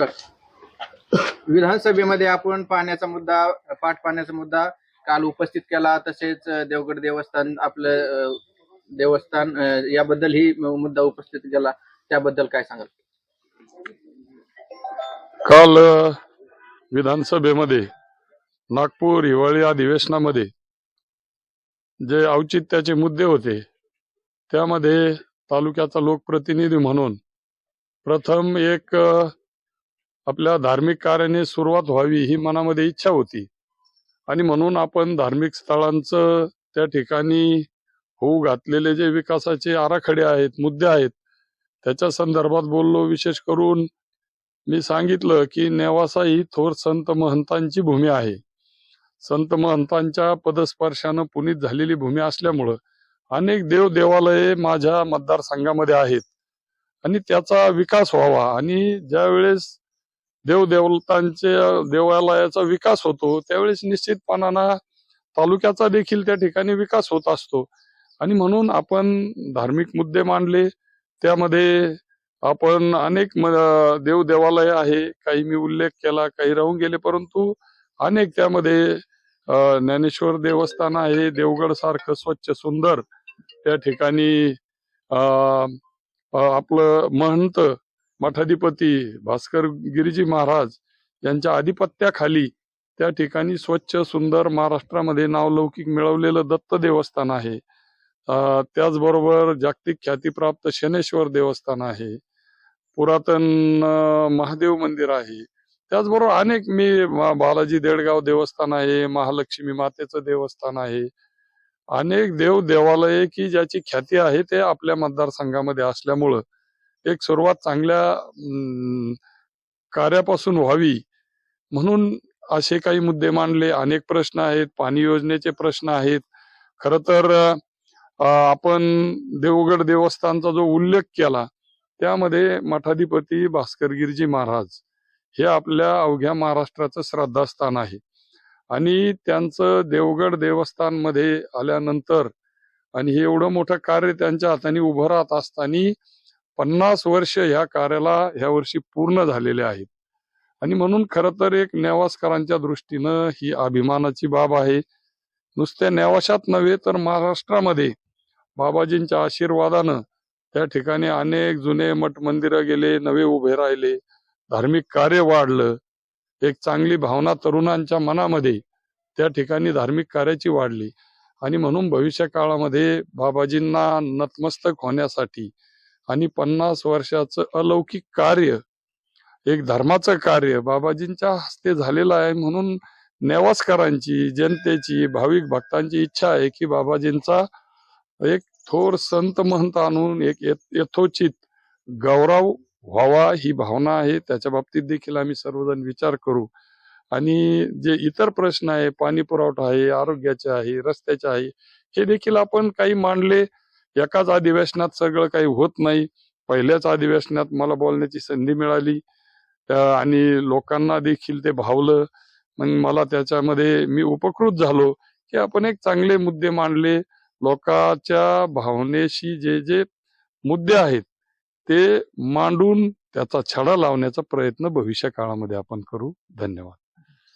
नमस्कार. विधानसभेमध्ये आपण पाण्याचा मुद्दा पाठ पाण्याचा मुद्दा काल उपस्थित केला. तसेच देवगड देवस्थान आपलं देवस्थान याबद्दल ही मुद्दा उपस्थित केला. त्याबद्दल काय सांगाल? काल विधानसभेमध्ये नागपूर हिवाळी अधिवेशनामध्ये जे औचित्याचे मुद्दे होते त्यामध्ये तालुक्याचा लोकप्रतिनिधी म्हणून प्रथम एक आपल्या धार्मिक कार्याने सुरुवात व्हावी ही मनामध्ये इच्छा होती. आणि म्हणून आपण धार्मिक स्थळांचं त्या ठिकाणी होऊ घातलेले जे विकासाचे आराखडे आहेत मुद्दे आहेत त्याच्या संदर्भात बोललो. विशेष करून मी सांगितलं की नेवासा ही थोर संत महंतांची भूमी आहे. संत महंतांच्या पदस्पर्शानं पुनीत झालेली भूमी असल्यामुळं अनेक देव देवालये माझ्या मतदारसंघामध्ये आहेत. आणि त्याचा विकास व्हावा. आणि ज्या देवदेवतांच्या देव देवालयाचा विकास होतो त्यावेळेस निश्चितपणानं तालुक्याचा देखील त्या ठिकाणी विकास होत असतो. आणि म्हणून आपण धार्मिक मुद्दे मांडले त्यामध्ये आपण अनेक देवदेवालय देव देवालय आहे काही मी उल्लेख केला काही राहून गेले परंतु अनेक त्यामध्ये ज्ञानेश्वर देवस्थान आहे देवगड सारखं स्वच्छ सुंदर त्या ठिकाणी अ, आपलं महंत मठाधिपती भास्कर गिरीजी महाराज यांच्या आधिपत्याखाली त्या ठिकाणी स्वच्छ सुंदर महाराष्ट्रामध्ये नावलौकिक मिळवलेलं दत्त देवस्थान आहे. त्याचबरोबर जागतिक ख्यातीप्राप्त शनेश्वर देवस्थान आहे. पुरातन महादेव मंदिर आहे. त्याचबरोबर अनेक मी बालाजी देडगाव देवस्थान आहे महालक्ष्मी मातेचं देवस्थान आहे. अनेक देव देवालये की ज्याची ख्याती आहे ते आपल्या मतदारसंघामध्ये असल्यामुळं एक सुरुवात चांगल्या कार्यापासून व्हावी. म्हणून असे काही मुद्दे मांडले. अनेक प्रश्न आहेत. पाणी योजनेचे प्रश्न आहेत. खर तर आपण देवगड देवस्थानचा जो उल्लेख केला त्यामध्ये मठाधिपती भास्करगिरीजी महाराज हे आपल्या अवघ्या महाराष्ट्राचं श्रद्धास्थान आहे. आणि त्यांचं देवगड देवस्थानमध्ये आल्यानंतर आणि हे एवढं मोठं कार्य त्यांच्या हाताने उभं राहत असताना पन्नास वर्ष ह्या कार्याला ह्या वर्षी पूर्ण झालेले आहेत. आणि म्हणून खरं तर एक नेवासकरांच्या दृष्टीनं ही अभिमानाची बाब आहे. नुसत्या नेवाशात नव्हे तर महाराष्ट्रामध्ये बाबाजींच्या आशीर्वादानं त्या ठिकाणी अनेक जुने मठ मंदिरं गेले नवे उभे राहिले धार्मिक कार्य वाढलं. एक चांगली भावना तरुणांच्या मनामध्ये त्या ठिकाणी धार्मिक कार्याची वाढली. आणि म्हणून भविष्य काळामध्ये बाबाजींना नतमस्तक होण्यासाठी आणि पन्नास वर्षाचं अलौकिक कार्य एक धर्माचं कार्य बाबाजींच्या हस्ते झालेलं आहे म्हणून नेवासकरांची जनतेची भाविक भक्तांची इच्छा आहे की बाबाजींचा एक थोर संत महंत आणून एक यथोचित गौरव व्हावा ही भावना आहे. त्याच्या बाबतीत देखील आम्ही सर्वजण विचार करू. आणि जे इतर प्रश्न आहे पाणी पुरवठा आहे आरोग्याचे आहे रस्त्याचे आहे हे देखील आपण काही मांडले एकाच अधिवेशनात सगळं काही होत नाही. पहिल्याच अधिवेशनात मला बोलण्याची संधी मिळाली. आणि लोकांना देखील ते भावलं. मग मला त्याच्यामध्ये मी उपकृत झालो की आपण एक चांगले मुद्दे मांडले. लोकांच्या भावनेशी जे जे मुद्दे आहेत ते मांडून त्याचा छडा लावण्याचा प्रयत्न भविष्य काळामध्ये आपण करू. धन्यवाद.